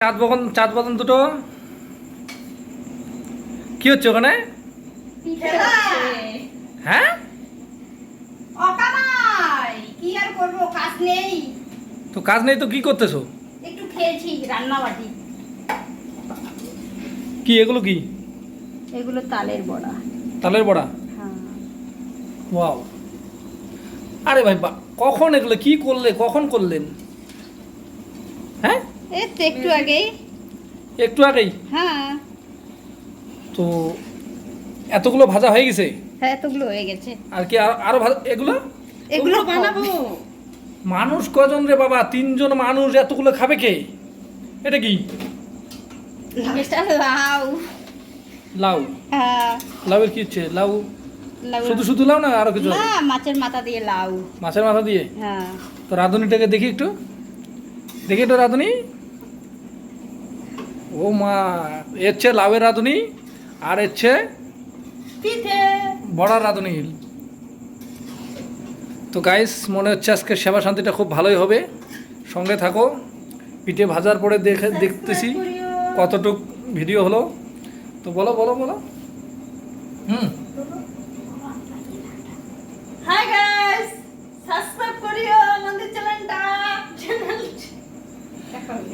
চাঁদ বদন চাঁদ বদন দুটো। কি হচ্ছে ওখানে? হ্যাঁ? কি আর করব? কাজ নেই। তো কাজ নেই তো কি করতেছো? একটু খেয়েছি রান্না বাটি কি এগুলো কি? এগুলো তালের বড়া। তালের বড়া? হ্যাঁ। ওয়াও। আরে ভাই কখন এগুলো? কি করলে? কখন করলেন? হ্যাঁ? এই তো একটু আগেই। একটু আগেই? হ্যাঁ। তো এতগুলো ভাজা হয়ে গেছে? হ্যাঁ এতগুলো হয়ে গেছে। আর কি আরও এগুলো? এগুলো বানাবো। মানুষ কজন রে বাবা? তিনজন মানুষ এতগুলো খাবে কে? এটা কি? এটা লাউ। লাউ? হ্যাঁ। লাউয়ের কি হচ্ছে? লাউ? লাউ। শুধু শুধু লাউ না আরও কিছু না মাছের মাথা দিয়ে লাউ। মাছের মাথা দিয়ে? হ্যাঁ। তো রাঁধুনিটাকে দেখি একটু। দেখি একটু রাঁধুনি। ও মা এর হচ্ছে লাউয়ের রাঁধুনি আর এর পিঠে। বড়ার রাঁধুনি। তো গাইস মনে হচ্ছে আজকে সেবা শান্তিটা খুব ভালোই হবে। সঙ্গে থাকো পিঠে ভাজার পরে দেখে দেখতেছি কতটুক ভিডিও হলো। তো বলো বলো বলো। হুম। হাই গাইস সাবস্ক্রাইব করিও আমাদের চ্যানেলটা চ্যানেল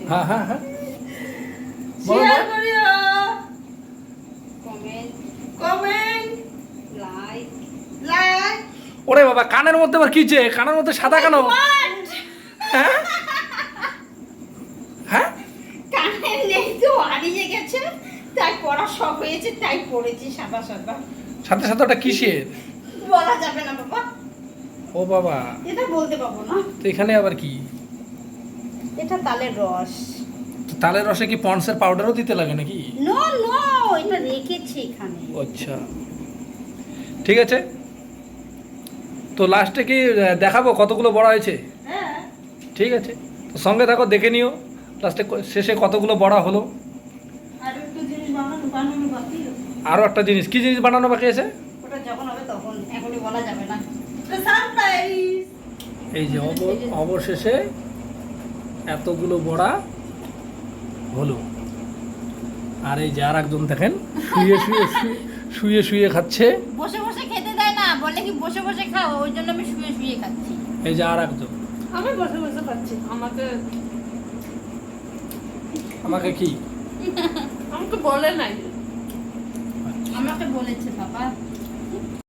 হ্যাঁ হ্যাঁ হ্যাঁ। ওরে বাবা কানের মধ্যে আবার কি যে? কানের মধ্যে সাদা কেন? হ্যাঁ? হ্যাঁ? কানে নেই তো হারিয়ে গেছে। তাই পড়া শখ হয়েছে তাই পড়েছি সাদা সাদা। সাথে সাথে ওটা কিসের? বলা যাবে না বাবা। ও বাবা। এটা বলতে পারব না। তো এখানে আবার কি? এটা তালের রস। তালের রসে কি পন্সের পাউডারও দিতে লাগে নাকি? নো নো এটা রেখেছি এখানে। আচ্ছা। ঠিক আছে? তো লাস্টে কি দেখাবো কতগুলো বড়া হয়েছে? হ্যাঁ ঠিক আছে? তো সঙ্গে থাকো, দেখে নিও। লাস্টে শেষে কতগুলো বড়া হলো? আরও একটা জিনিস। কি জিনিস বানানো বাকি আছে? এই যে অব- অবশেষে এতগুলো বড়া হলো। আর এই যে আর একজন দেখেন, শুয়ে শুয়ে, শুয়ে- শুয়ে খাচ্ছে। বসে বলে কি বসে বসে খাও ওই জন্য আমি শুয়ে শুয়ে খাচ্ছি। এই যে আর একদম আমি বসে বসে খাচ্ছি। আমাকে আমাকে কি? আমাকে বলে নাই। আমাকে বলেছে বাবা।